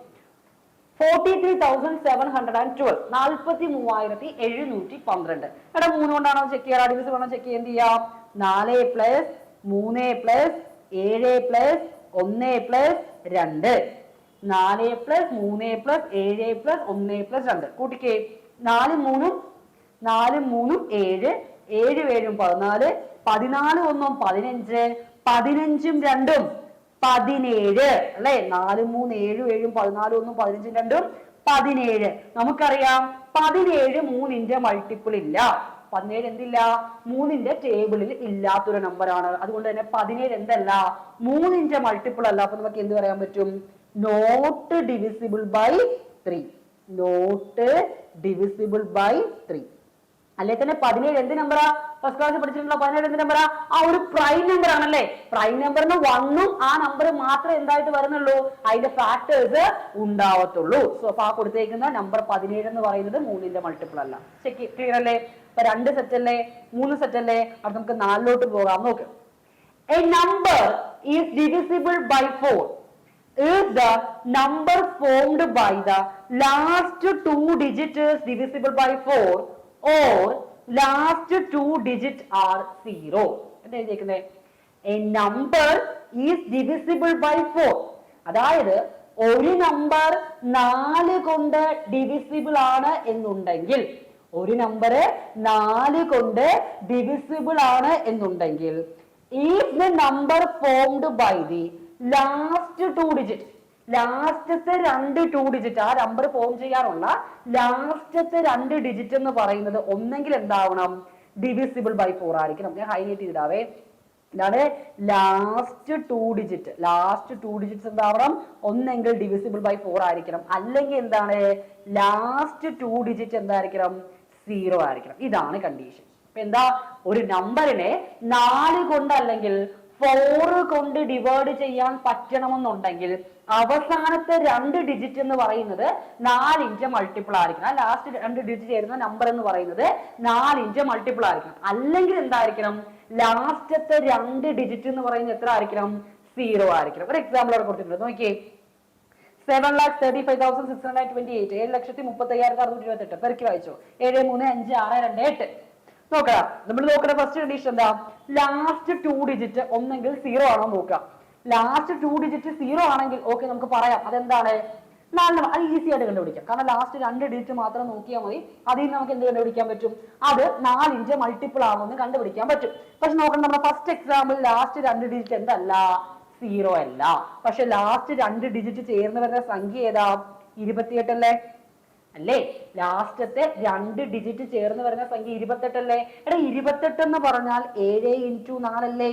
forty three thousand seven hundred and twelve നാൽപ്പത്തി മൂവായിരത്തി എഴുന്നൂറ്റി പന്ത്രണ്ട്. എടാ മൂന്ന് കൊണ്ടാണോ ചെക്ക് ചെയ്യാറ്? ഡിവിസ് വേണോ ചെക്ക് ചെയ്യാൻ ചെയ്യാം? നാല് പ്ലസ് മൂന്ന് പ്ലസ് ഏഴ് പ്ലസ് ഒന്ന് പ്ലസ് രണ്ട്. നാല് പ്ലസ് മൂന്ന് പ്ലസ് ഏഴ് പ്ലസ് ഒന്ന് പ്ലസ് രണ്ട്. കൂട്ടിക്കേ. നാല് മൂന്നും നാല് മൂന്നും ഏഴ് ഏഴ് ഏഴും പതിനാല് പതിനാല് ഒന്നും പതിനഞ്ച് പതിനഞ്ചും രണ്ടും. പതിനേഴ് അല്ലെ? നാലും മൂന്ന് ഏഴും ഏഴും പതിനാലും ഒന്നും പതിനഞ്ചും രണ്ടും പതിനേഴ്. നമുക്കറിയാം പതിനേഴ് മൂന്നിന്റെ മൾട്ടിപ്പിൾ ഇല്ല. പതിനേഴ് എന്തില്ല? മൂന്നിന്റെ ടേബിളിൽ ഇല്ലാത്തൊരു ആണ്. അതുകൊണ്ട് തന്നെ പതിനേഴ് എന്തല്ല? മൂന്നിന്റെ മൾട്ടിപ്പിൾ അല്ല. അപ്പൊ നമുക്ക് എന്ത് പറയാൻ പറ്റും? Not divisible by three not divisible by three അല്ലെ തന്നെ പതിനേഴ് എന്ത് നമ്പറാ ഫസ്റ്റ് ക്ലാസ് പഠിച്ചിട്ടുള്ള പതിനേഴ് എന്ത് നമ്പറാ ആ? ഒരു പ്രൈം നമ്പർ ആണല്ലേ? പ്രൈം നമ്പറിന് വണ്ണും ആ നമ്പർ മാത്രമേ എന്തായിട്ട് വരുന്നുള്ളൂ. അതിന്റെ ഫാക്ടേഴ്സ് ഉണ്ടാവത്തുള്ളൂ. സോ അപ്പൊ ആ കൊടുത്തേക്കുന്ന നമ്പർ പതിനേഴ് എന്ന് പറയുന്നത് മൂന്നിന്റെ മൾട്ടിപ്പിൾ അല്ല. ചെക്ക് ക്ലിയർ അല്ലേ? ഇപ്പൊ രണ്ട് സെറ്റ് അല്ലേ? മൂന്ന് സെറ്റ് അല്ലേ? അപ്പൊ നമുക്ക് നാലിലോട്ട് പോകാം. നോക്ക്. A number is divisible by four is the number formed by the last two digits divisible by 4 or last two digit are zero എന്താ എഴുതിയേക്കുന്നത് a number is divisible by four അതായത് ഒരു നമ്പർ നാല് കൊണ്ട് ഡിവിസിബിൾ ആണ് എന്നുണ്ടെങ്കിൽ ഒരു number നാല് കൊണ്ട് ഡിവിസിബിൾ ആണ് എന്നുണ്ടെങ്കിൽ if the number formed by the last two digit ലാസ്റ്റത്തെ രണ്ട് ടു ഡിജിറ്റ് ആ നമ്പർ ഫോം ചെയ്യാനുള്ള ലാസ്റ്റത്തെ രണ്ട് ഡിജിറ്റ് എന്ന് പറയുന്നത് ഒന്നെങ്കിൽ എന്താവണം? ഡിവിസിബിൾ ബൈ ഫോർ ആയിരിക്കണം. ഞാൻ ഹൈലൈറ്റ് ചെയ്തിടാവേ. എന്താണ്? Last two digit last two digits എന്താവണം? ഒന്നെങ്കിൽ ഡിവിസിബിൾ ബൈ ഫോർ ആയിരിക്കണം. അല്ലെങ്കിൽ എന്താണ്? ലാസ്റ്റ് ടു ഡിജിറ്റ് എന്തായിരിക്കണം? സീറോ ആയിരിക്കണം. ഇതാണ് കണ്ടീഷൻ അപ്പൊ എന്താ? ഒരു നമ്പറിനെ നാല് കൊണ്ട് അല്ലെങ്കിൽ ഫോർ കൊണ്ട് ഡിവൈഡ് ചെയ്യാൻ പറ്റണമെന്നുണ്ടെങ്കിൽ അവസാനത്തെ രണ്ട് ഡിജിറ്റ് എന്ന് പറയുന്നത് നാലിഞ്ച് മൾട്ടിപ്പിൾ ആയിരിക്കണം. ആ ലാസ്റ്റ് രണ്ട് ഡിജിറ്റ് ചേരുന്ന നമ്പർ എന്ന് പറയുന്നത് നാലിഞ്ച് മൾട്ടിപ്പിൾ ആയിരിക്കണം. അല്ലെങ്കിൽ എന്തായിരിക്കണം? ലാസ്റ്റത്തെ രണ്ട് ഡിജിറ്റ് എന്ന് പറയുന്നത് എത്ര ആയിരിക്കണം? സീറോ ആയിരിക്കണം. ഒരു എക്സാമ്പിൾ അവിടെ കൊടുത്തിട്ടുണ്ട്. നോക്കിയേ. Seven lakh thirty five thousand six hundred twenty eight ഏഴ് ലക്ഷത്തി മുപ്പത്തി അയ്യായിരത്തി അറുന്നൂറ്റി ഇരുപത്തി എട്ട് പെരുക്കി വായിച്ചോ. ഏഴ് മൂന്ന് അഞ്ച് ആറ് രണ്ട് എട്ട്. നോക്കാം നമ്മൾ നോക്കുന്ന ഫസ്റ്റ് കണ്ടീഷൻ എന്താ? ലാസ്റ്റ് ടു ഡിജിറ്റ് ഒന്നെങ്കിൽ സീറോ ആണോ നോക്കാം ലാസ്റ്റ് ടു ഡിജിറ്റ് സീറോ ആണെങ്കിൽ ഓക്കെ നമുക്ക് പറയാം. അതെന്താണ്? നാലിന് അത് ഈസി ആയിട്ട് കണ്ടുപിടിക്കാം. കാരണം ലാസ്റ്റ് രണ്ട് ഡിജിറ്റ് മാത്രം നോക്കിയാൽ മതി. അതിൽ നിന്ന് നമുക്ക് എന്ത് കണ്ടുപിടിക്കാൻ പറ്റും? അത് നാലിഞ്ച് മൾട്ടിപ്പിൾ ആണെന്ന് കണ്ടുപിടിക്കാൻ പറ്റും. പക്ഷെ നോക്കണം നമ്മുടെ ഫസ്റ്റ് എക്സാമ്പിൾ ലാസ്റ്റ് രണ്ട് ഡിജിറ്റ് എന്തല്ല? സീറോ അല്ല. പക്ഷെ ലാസ്റ്റ് രണ്ട് ഡിജിറ്റ് ചേർന്ന് വരുന്ന സംഖ്യ ഏതാ? ഇരുപത്തിയെട്ടല്ലേ അല്ലേ? ലാസ്റ്റത്തെ രണ്ട് ഡിജിറ്റ് ചേർന്ന് വരുന്ന സംഖ്യ ഇരുപത്തെട്ടല്ലേ എടാ ഇരുപത്തെട്ട് എന്ന് പറഞ്ഞാൽ ഏഴ് ഇന്റു നാലല്ലേ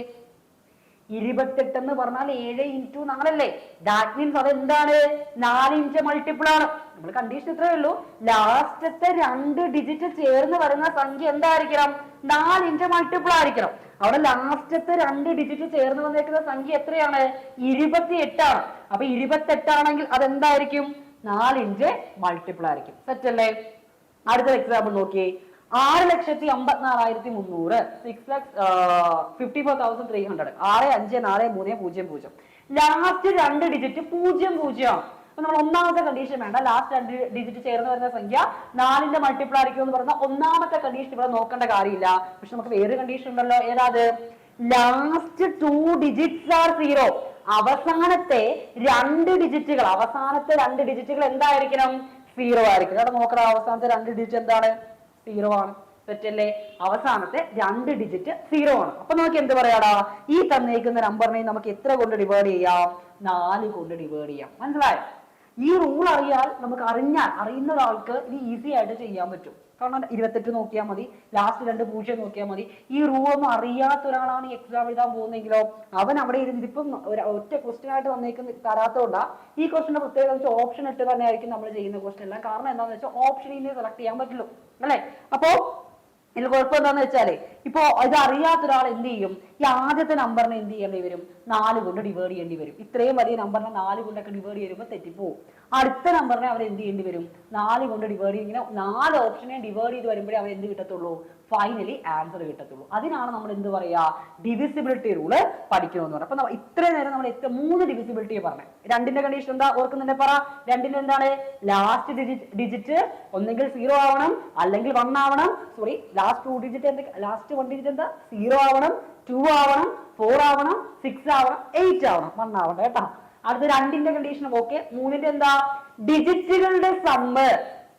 ഇരുപത്തെട്ട് എന്ന് പറഞ്ഞാൽ ഏഴ് ഇന്റു നാലല്ലേ? ദാറ്റ് മീൻസ് അത് എന്താണ് നാല് ഇഞ്ച് മൾട്ടിപ്പിൾ ആണ്. നമ്മൾ കണ്ടീഷൻ ഇത്രയേ ഉള്ളൂ. ലാസ്റ്റത്തെ രണ്ട് ഡിജിറ്റ് ചേർന്ന് വരുന്ന സംഖ്യ എന്തായിരിക്കണം? നാല് ഇഞ്ച് മൾട്ടിപ്പിൾ ആയിരിക്കണം. അവിടെ ലാസ്റ്റത്തെ രണ്ട് ഡിജിറ്റ് ചേർന്ന് വന്നേക്കുന്ന സംഖ്യ എത്രയാണ്? ഇരുപത്തി എട്ടാണ് അപ്പൊ ഇരുപത്തെട്ടാണെങ്കിൽ അതെന്തായിരിക്കും? നാല് ഇഞ്ച് മൾട്ടിപ്പിൾ ആയിരിക്കും. സെറ്റ് അല്ലേ? അടുത്ത എക്സാമ്പിൾ നോക്കിയേ. ആറ് ലക്ഷത്തി അമ്പത്തിനാലായിരത്തി മുന്നൂറ്. Six lakhs fifty four thousand three hundred ആറ് അഞ്ച് നാല് മൂന്ന് പൂജ്യം പൂജ്യം. ലാസ്റ്റ് രണ്ട് ഡിജിറ്റ് പൂജ്യം പൂജ്യം. നമ്മൾ ഒന്നാമത്തെ കണ്ടീഷൻ വേണ്ട. ലാസ്റ്റ് രണ്ട് ഡിജിറ്റ് ചേർന്ന് വരുന്ന സംഖ്യ നാലിന്റെ മൾട്ടിപ്പിൾ ആയിരിക്കും എന്ന് പറഞ്ഞാൽ ഒന്നാമത്തെ കണ്ടീഷൻ ഇവിടെ നോക്കേണ്ട കാര്യമില്ല. പക്ഷെ നമുക്ക് വേറെ കണ്ടീഷൻ ഉണ്ടല്ലോ. ഏതാത്? Last two digits are zero അവസാനത്തെ രണ്ട് ഡിജിറ്റുകൾ അവസാനത്തെ രണ്ട് ഡിജിറ്റുകൾ എന്തായിരിക്കണം? സീറോ ആയിരിക്കണം. അവിടെ നോക്കണം അവസാനത്തെ രണ്ട് ഡിജിറ്റ് എന്താണ്? സീറോ ആണ്. തെറ്റല്ലേ അവസാനത്തെ രണ്ട് ഡിജിറ്റ് സീറോ ആണ്. അപ്പൊ നമുക്ക് എന്ത് പറയാടാ? ഈ തന്നേക്കുന്ന നമ്പറിനെ നമുക്ക് എത്ര കൊണ്ട് ഡിവൈഡ് ചെയ്യാം? നാല് കൊണ്ട് ഡിവൈഡ് ചെയ്യാം. മനസ്സിലായോ? ഈ റൂൾ അറിയാൽ നമുക്ക് അറിഞ്ഞാൽ അറിയുന്ന ഒരാൾക്ക് ഇത് ഈസി ആയിട്ട് ചെയ്യാൻ പറ്റും. കാരണം ഇരുപത്തെട്ട് നോക്കിയാൽ മതി. ലാസ്റ്റ് രണ്ട് പൂജ്യം നോക്കിയാൽ മതി. ഈ റൂൾ ഒന്നും അറിയാത്ത ഒരാളാണ് ഈ എക്സാം എഴുതാൻ പോകുന്നെങ്കിലോ അവൻ അവിടെ ഇരുന്ന് ഇതിപ്പം ഒരു ഒറ്റ ക്വസ്റ്റ്യൻ ആയിട്ട് വന്നേക്കുന്ന തരാത്തോണ്ടാ ഈ ക്വസ്റ്റിന്റെ പ്രത്യേകത വെച്ചാൽ ഓപ്ഷൻ ഇട്ട് തന്നെ ആയിരിക്കും നമ്മൾ ചെയ്യുന്ന ക്വസ്റ്റ്യൻ എല്ലാം. കാരണം എന്താണെന്ന് വെച്ചാൽ ഓപ്ഷനിൽ സെലക്ട് ചെയ്യാൻ പറ്റുള്ളൂ അല്ലേ? അപ്പോ ഇതിൽ കുഴപ്പം എന്താന്ന് വെച്ചാൽ ഇപ്പോ ഇത് അറിയാത്ത ഒരാൾ എന്ത് ചെയ്യും? ഈ ആദ്യത്തെ നമ്പറിനെ എന്ത് ചെയ്യേണ്ടി വരും? നാല് കൊണ്ട് ഡിവൈഡ് ചെയ്യേണ്ടി വരും. ഇത്രയും വലിയ നമ്പറിനെ നാല് കൊണ്ടൊക്കെ ഡിവൈഡ് ചെയ്യുമ്പോൾ തെറ്റിപ്പോവും. അടുത്ത നമ്പറിനെ അവർ എന്ത് ചെയ്യേണ്ടി വരും? നാല് കൊണ്ട് ഡിവൈഡ് ചെയ്യും ഇങ്ങനെ നാല് ഓപ്ഷനെ ഡിവൈഡ് ചെയ്ത് വരുമ്പോഴേ അവർ എന്ത് കിട്ടത്തുള്ളൂ? ഫൈനലി ആൻസർ കിട്ടത്തുള്ളൂ. അതിനാണ് നമ്മൾ എന്ത് പറയാ? ഡിവിസിബിലിറ്റി റൂൾ പഠിക്കണമെന്ന് പറയുന്നത് അപ്പൊ ഇത്ര നേരം നമ്മൾ എത്ര മൂന്ന് ഡിവിസിബിലിറ്റി പറഞ്ഞത് രണ്ടിന്റെ കണ്ടീഷൻ എന്താ? ഓർക്കുന്നുണ്ടെ പറ. രണ്ടിന്റെ എന്താണ്? ലാസ്റ്റ് ഡിജിറ്റ് ഒന്നെങ്കിൽ സീറോ ആവണം അല്ലെങ്കിൽ വൺ ആവണം. സോറി ലാസ്റ്റ് ടു ഡിജിറ്റ് എന്ത്? ലാസ്റ്റ് വൺ ഡിജിറ്റ് എന്താ? സീറോ ആവണം ടു ആവണം ഫോർ ആവണം സിക്സ് ആവണം എയ്റ്റ് ആവണം. വൺ ആവണം കേട്ടോ. അടുത്ത രണ്ടിന്റെ കണ്ടീഷൻ ഓക്കെ മൂന്നിന്റെ എന്താ? ഡിജിറ്റുകളുടെ സമ്മ്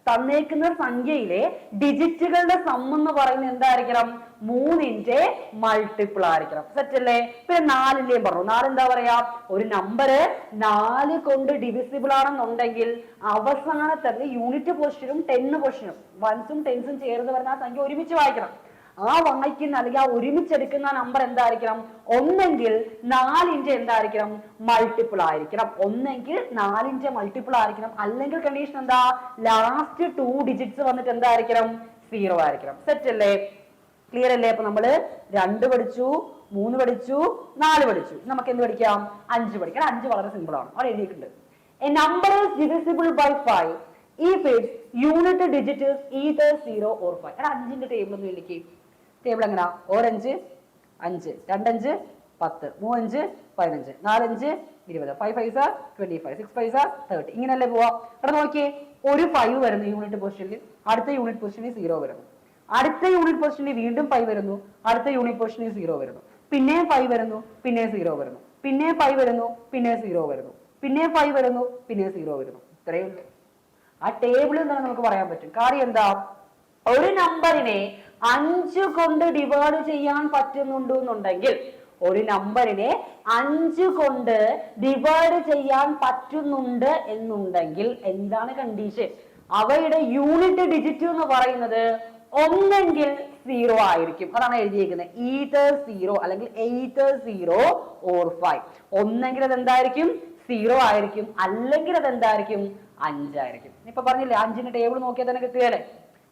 തന്നേക്കുന്ന സംഖ്യയിലെ ഡിജിറ്റുകളുടെ സം എന്ന് പറയുന്നത് എന്തായിരിക്കണം? മൂന്നിന്റെ മൾട്ടിപ്പിൾ ആയിരിക്കണം. സെറ്റ് അല്ലേ? പിന്നെ നാലിന്റെയും പറഞ്ഞു. നാലെന്താ പറയാ? ഒരു നമ്പർ നാല് കൊണ്ട് ഡിവിസിബിൾ ആണെന്നുണ്ടെങ്കിൽ അവസാനത്തെ യൂണിറ്റ് പൊസിഷനും ടെന്ന് പൊസിഷനും വൺസും ടെൻസും ചേർന്ന് വരുന്ന ആ സംഖ്യ ഒരുമിച്ച് വായിക്കണം. ആ വായിക്കുന്ന അല്ലെങ്കിൽ ആ ഒരുമിച്ചെടുക്കുന്ന നമ്പർ എന്തായിരിക്കണം? ഒന്നെങ്കിൽ നാലിന്റെ എന്തായിരിക്കണം? മൾട്ടിപ്പിൾ ആയിരിക്കണം. ഒന്നെങ്കിൽ നാലിന്റെ മൾട്ടിപ്പിൾ ആയിരിക്കണം. അല്ലെങ്കിൽ കണ്ടീഷൻ എന്താ? ലാസ്റ്റ് ടു ഡിജിറ്റ്സ് വന്നിട്ട് എന്തായിരിക്കണം? സീറോ ആയിരിക്കണം. സെറ്റ് അല്ലേ? ക്ലിയർ അല്ലേ? അപ്പൊ നമ്മൾ രണ്ട് പഠിച്ചു മൂന്ന് പഠിച്ചു നാല് പഠിച്ചു. നമുക്ക് എന്ത് പഠിക്കാം? അഞ്ച് പഠിക്കാം. അഞ്ച് വളരെ സിമ്പിൾ ആണ്. അവിടെ എഴുതിയിട്ടുണ്ട്. A number is divisible by 5 ഈ face unit digit either zero 0 five 5 എടാ അഞ്ചിന്റെ ടേബിൾ ഒന്ന് വിളിക്ക് ടേബിൾ എങ്ങനാ? ഓരഞ്ച് അഞ്ച് രണ്ടഞ്ച് പത്ത് മൂവഞ്ച് പതിനഞ്ച് നാലഞ്ച് ഇരുപത്. Five paisa twenty five six paisa thirty ഇങ്ങനല്ലേ പോവാ? ഇവിടെ നോക്കിയേ ഒരു ഫൈവ് വരുന്നു യൂണിറ്റ് പൊസിഷനിൽ അടുത്ത യൂണിറ്റ് പൊസിഷനിൽ സീറോ വരുന്നു. അടുത്ത യൂണിറ്റ് പൊസിഷനിൽ വീണ്ടും ഫൈവ് വരുന്നു. അടുത്ത യൂണിറ്റ് പൊസിഷനിൽ സീറോ വരുന്നു. പിന്നെയും ഫൈവ് വരുന്നു പിന്നെ സീറോ വരുന്നു. പിന്നെ ഫൈവ് വരുന്നു പിന്നെ സീറോ വരുന്നു. പിന്നെ ഫൈവ് വരുന്നു പിന്നെ സീറോ വരുന്നു. ഇത്രയും ആ ടേബിളിൽ നിന്ന് നമുക്ക് പറയാൻ പറ്റും? കാര്യം എന്താ? ഒരു നമ്പറിനെ അഞ്ച് കൊണ്ട് ഡിവൈഡ് ചെയ്യാൻ പറ്റുന്നുണ്ട് എന്നുണ്ടെങ്കിൽ ഒരു നമ്പറിനെ അഞ്ച് കൊണ്ട് ഡിവൈഡ് ചെയ്യാൻ പറ്റുന്നുണ്ട് എന്നുണ്ടെങ്കിൽ എന്താണ് കണ്ടീഷൻ അവയുടെ യൂണിറ്റ് ഡിജിറ്റ് എന്ന് പറയുന്നത് ഒന്നെങ്കിൽ സീറോ ആയിരിക്കും. അതാണ് എഴുതിയിരിക്കുന്നത് ഈതർ സീറോ അല്ലെങ്കിൽ എയ്തർ സീറോ ഓർ ഫൈവ് ഒന്നെങ്കിൽ അത് എന്തായിരിക്കും? സീറോ ആയിരിക്കും. അല്ലെങ്കിൽ അത് എന്തായിരിക്കും? അഞ്ചായിരിക്കും ഇപ്പൊ പറഞ്ഞില്ലേ അഞ്ചിന്റെ ടേബിൾ നോക്കിയാൽ തന്നെ കിട്ടിയാലേ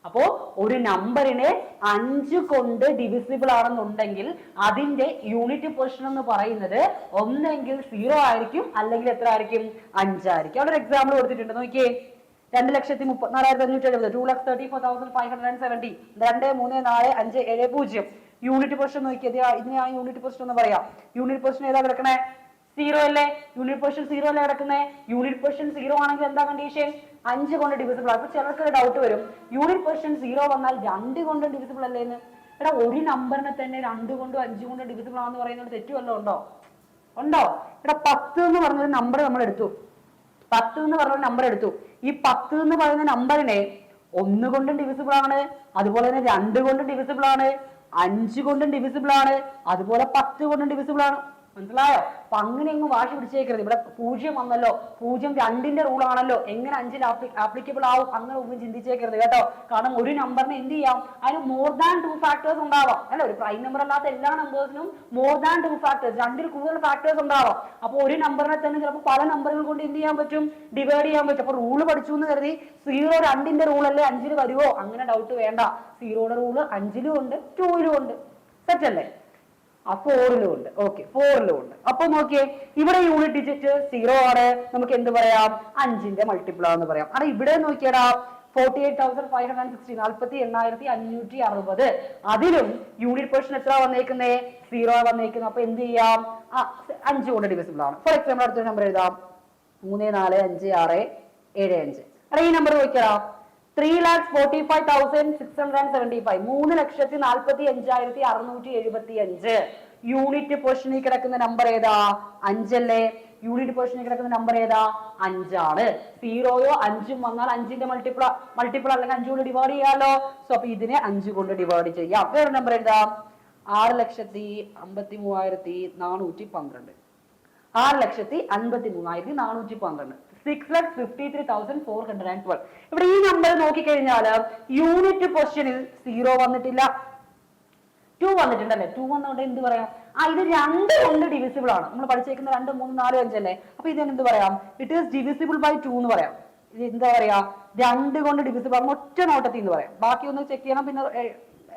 അപ്പോ ഒരു നമ്പറിനെ അഞ്ച് കൊണ്ട് ഡിവിസിബിൾ ആണെന്നുണ്ടെങ്കിൽ അതിന്റെ യൂണിറ്റ് പൊസിഷൻ എന്ന് പറയുന്നത് ഒന്നെങ്കിൽ സീറോ ആയിരിക്കും അല്ലെങ്കിൽ എത്ര ആയിരിക്കും? അഞ്ചായിരിക്കും. അവിടെ ഒരു എക്സാമ്പിൾ കൊടുത്തിട്ടുണ്ട്. നോക്കിയേ. രണ്ട് ലക്ഷത്തി മുപ്പത്തിനാലായിരത്തി അഞ്ഞൂറ്റി എഴുപത്. Two lakhs thirty four thousand five hundred and seventy രണ്ട് മൂന്ന് നാല് അഞ്ച് ഏഴ് പൂജ്യം. യൂണിറ്റ് പൊസിഷൻ നോക്കിയത് ഇതിനെ ആ യൂണിറ്റ് പൊസിഷൻ എന്ന് പറയാം. യൂണിറ്റ് പൊസിഷൻ ഏതാ കിടക്കണേ? സീറോ അല്ലേ? യൂണിറ്റ് പൊസിഷൻ സീറോ അല്ലേ കിടക്കുന്നത് യൂണിറ്റ് പൊസിഷൻ സീറോ ആണെങ്കിൽ എന്താ കണ്ടീഷൻ അഞ്ച് കൊണ്ട് ഡിവിസിബിൾ അപ്പൊ ചിലർക്ക് ഡൗട്ട് വരും. യൂണിറ്റ് പൊസിഷൻ സീറോ വന്നാൽ രണ്ട് കൊണ്ട് ഡിവിസിബിൾ അല്ലേ എന്ന്? എടാ ഒരു നമ്പറിനെ തന്നെ രണ്ട് കൊണ്ടും അഞ്ച് കൊണ്ടും ഡിവിസിബിൾ ആണെന്ന് പറയുന്നത് തെറ്റുമല്ലോ ഉണ്ടോ? ഉണ്ടോ? എടാ പത്ത് എന്ന് പറഞ്ഞൊരു നമ്പർ നമ്മൾ എടുത്തു. പത്ത് എന്ന് പറഞ്ഞൊരു നമ്പർ എടുത്തു. ഈ പത്ത് എന്ന് പറയുന്ന നമ്പറിനെ ഒന്ന് കൊണ്ടും ഡിവിസിബിൾ ആണ്. അതുപോലെ തന്നെ രണ്ട് കൊണ്ടും ഡിവിസിബിൾ ആണ്. അഞ്ച് കൊണ്ടും ഡിവിസിബിൾ ആണ്. അതുപോലെ പത്ത് കൊണ്ടും ഡിവിസിബിൾ ആണ്. മനസ്സിലായോ? അപ്പൊ അങ്ങനെ അങ്ങ് വാശി പിടിച്ചേക്കരുത്. ഇവിടെ പൂജ്യം വന്നല്ലോ. പൂജ്യം രണ്ടിന്റെ റൂൾ ആണല്ലോ. എങ്ങനെ അഞ്ചിൽ ആപ്ലിക്കബിൾ ആവും? അങ്ങനെ ഒന്നും ചിന്തിച്ചേക്കരുത് കേട്ടോ. കാരണം ഒരു നമ്പറിന് എന്ത് ചെയ്യാം? അതിന് മോർ ദാൻ ടു ഫാക്ടേഴ്സ് ഉണ്ടാവാം. അല്ല? ഒരു പ്രൈം നമ്പർ അല്ലാത്ത എല്ലാ നമ്പേഴ്സിനും മോർ ദാൻ ടു ഫാക്ടേഴ്സ് രണ്ടിൽ കൂടുതൽ ഫാക്ടേഴ്സ് ഉണ്ടാവാം. അപ്പോൾ ഒരു നമ്പറിനെ തന്നെ ചിലപ്പോൾ പല നമ്പറുകൾ കൊണ്ട് എന്ത് ചെയ്യാൻ പറ്റും? ഡിവൈഡ് ചെയ്യാൻ പറ്റും. അപ്പൊ റൂൾ പഠിച്ചു എന്ന് കരുതി സീറോ രണ്ടിന്റെ റൂൾ അല്ലേ അഞ്ചിൽ വരുവോ? അങ്ങനെ ഡൗട്ട് വേണ്ട. സീറോയുടെ റൂൾ അഞ്ചിലും ഉണ്ട് ടൂയിലും ഉണ്ട്. സെറ്റ് അല്ലേ? ആ ഫോറിലും ഉണ്ട്. ഓക്കെ ഫോറിലും ഉണ്ട്. അപ്പൊ നോക്കിയേ ഇവിടെ യൂണിറ്റ് ഡിജിറ്റ് സീറോ ആണ്. നമുക്ക് എന്ത് പറയാം? അഞ്ചിന്റെ മൾട്ടിപ്പിൾ ആണെന്ന് പറയാം. അവിടെ ഇവിടെ നോക്കിയടാ forty eight thousand five hundred sixty നാൽപ്പത്തി എണ്ണായിരത്തി അഞ്ഞൂറ്റി അറുപത് അതിലും യൂണിറ്റ് പോർഷൻ എത്ര വന്നേക്കുന്നേ? സീറോ വന്നേക്കുന്നത് അപ്പൊ എന്ത് ചെയ്യാം? അഞ്ച് കൊണ്ട് ഡിവിസിബിൾ ആണ്. ഫോർ എക്സാമ്പിൾ അടുത്തൊരു നമ്പർ എഴുതാം. മൂന്ന് നാല് അഞ്ച് ആറ് ഏഴ് അഞ്ച്. അവിടെ ഈ number നോക്കിയടാ. Three lakh forty five thousand six hundred and seventy five മൂന്ന് ലക്ഷത്തി നാൽപ്പത്തി അഞ്ചായിരത്തി അറുന്നൂറ്റി എഴുപത്തി അഞ്ച് യൂണിറ്റ് പൊസിഷനിൽ കിടക്കുന്ന നമ്പർ ഏതാ? അഞ്ചല്ലേ? യൂണിറ്റ് പൊസിഷനിൽ കിടക്കുന്ന നമ്പർ ഏതാ? അഞ്ചാണ്. സീറോയോ അഞ്ചും വന്നാൽ അഞ്ചിന്റെ മൾട്ടിപ്പിൾ മൾട്ടിപ്പിൾ അല്ലെങ്കിൽ അഞ്ചു കൊണ്ട് ഡിവൈഡ് ചെയ്യാലോ. സോ അപ്പൊ ഇതിനെ അഞ്ചു കൊണ്ട് ഡിവൈഡ് ചെയ്യാം. വേറെ നമ്പർ ഏതാ? ആറ് ലക്ഷത്തി അമ്പത്തി മൂവായിരത്തി നാനൂറ്റി പന്ത്രണ്ട്. ആറ് ലക്ഷത്തി അൻപത്തി മൂവായിരത്തി നാനൂറ്റി പന്ത്രണ്ട്. Six lakh fifty three thousand four hundred and twelve ഇവിടെ ഈ നമ്പർ നോക്കിക്കഴിഞ്ഞാൽ യൂണിറ്റ് പൊസിഷനിൽ സീറോ വന്നിട്ടില്ല. ടു വന്നിട്ടുണ്ടല്ലേ? ടു വന്നതുകൊണ്ട് എന്ത് പറയാം? ആ ഇത് രണ്ട് കൊണ്ട് ഡിവിസിബിൾ ആണ്. നമ്മൾ പഠിച്ചേക്കുന്ന രണ്ട് മൂന്ന് നാല് അഞ്ചല്ലേ അപ്പൊ ഇതിന് എന്ത് പറയാം? It is divisible by two എന്ന് പറയാം. ഇത് എന്താ പറയാ? രണ്ട് കൊണ്ട് ഡിവിസിബിൾ ആണ്. ഒറ്റ നോട്ടത്തിൽ എന്ന് പറയാം. ബാക്കി ഒന്ന് ചെക്ക് ചെയ്യണം പിന്നെ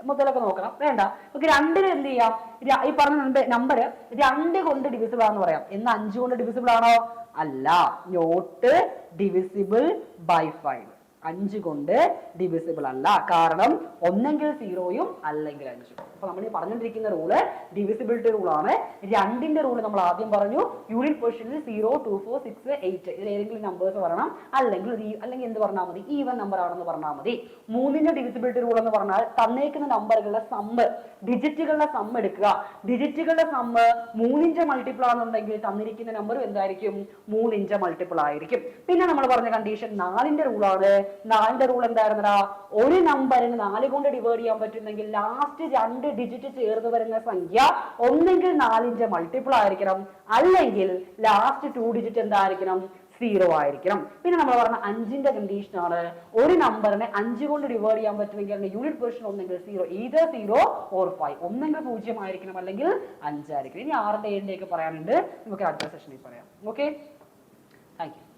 മുതലൊക്കെ നോക്കണം. വേണ്ട. നമുക്ക് രണ്ടിന് എന്ത് ചെയ്യാം? ഈ പറഞ്ഞ നമ്പർ രണ്ട് കൊണ്ട് ഡിവിസിബിൾ ആണെന്ന് പറയാം. എന്ന് അഞ്ച് കൊണ്ട് ഡിവിസിബിൾ ആണോ? അല്ല. നോട്ട് ഡിവിസിബിൾ ബൈ ഫൈവ് അഞ്ച് കൊണ്ട് ഡിവിസിബിൾ അല്ല. കാരണം ഒന്നെങ്കിൽ സീറോയും അല്ലെങ്കിൽ അഞ്ചും. അപ്പൊ നമ്മൾ ഈ പറഞ്ഞുകൊണ്ടിരിക്കുന്ന റൂൾ ഡിവിസിബിലിറ്റി റൂളാണ് രണ്ടിന്റെ റൂൾ നമ്മൾ ആദ്യം പറഞ്ഞു. യൂണിറ്റ് പൊസിഷനിൽ zero two four six eight ഇതിൽ ഏതെങ്കിലും നമ്പേഴ്സ് പറയണം അല്ലെങ്കിൽ അല്ലെങ്കിൽ എന്ത് പറഞ്ഞാൽ മതി? ഈവൻ നമ്പർ ആണെന്ന് പറഞ്ഞാൽ മതി. മൂന്നിന്റെ ഡിവിസിബിലിറ്റി റൂൾ എന്ന് പറഞ്ഞാൽ തന്നേക്കുന്ന നമ്പറുകളുടെ സമ്മ് ഡിജിറ്റുകളുടെ സമ്മ് എടുക്കുക. ഡിജിറ്റുകളുടെ സമ്മ് മൂന്നിന്റെ മൾട്ടിപ്പിൾ ആണെന്നുണ്ടെങ്കിൽ തന്നിരിക്കുന്ന നമ്പറും എന്തായിരിക്കും? മൂന്നിന്റെ മൾട്ടിപ്പിൾ ആയിരിക്കും. പിന്നെ നമ്മൾ പറഞ്ഞ കണ്ടീഷൻ നാലിന്റെ റൂളാണ് നാലിന്റെ റൂൾ എന്തായിരുന്നടാ? ഒരു നമ്പറിന് നാല് കൊണ്ട് ഡിവൈഡ് ചെയ്യാൻ പറ്റുന്നെങ്കിൽ ലാസ്റ്റ് രണ്ട് ഡിജിറ്റ് ചേർന്ന് വരുന്ന സംഖ്യ ഒന്നെങ്കിൽ നാലിന്റെ മൾട്ടിപ്പിൾ ആയിരിക്കണം. അല്ലെങ്കിൽ ലാസ്റ്റ് ടു ഡിജിറ്റ് എന്തായിരിക്കണം? സീറോ ആയിരിക്കണം. പിന്നെ നമ്മൾ പറഞ്ഞ അഞ്ചിന്റെ കണ്ടീഷൻ ആണ്. ഒരു നമ്പറിനെ അഞ്ച് കൊണ്ട് ഡിവൈഡ് ചെയ്യാൻ പറ്റുമെങ്കിൽ അതിന്റെ യൂണിറ്റ് പൊസിഷൻ ഒന്നെങ്കിൽ zero either zero or five ഒന്നെങ്കിൽ പൂജ്യം ആയിരിക്കണം അല്ലെങ്കിൽ അഞ്ചായിരിക്കണം ഇനി ആറിന്റെ ഏഴിന്റെ ഒക്കെ പറയാനുണ്ട്. നമുക്ക് അടുത്ത സെഷനിൽ പറയാം. Okay thank you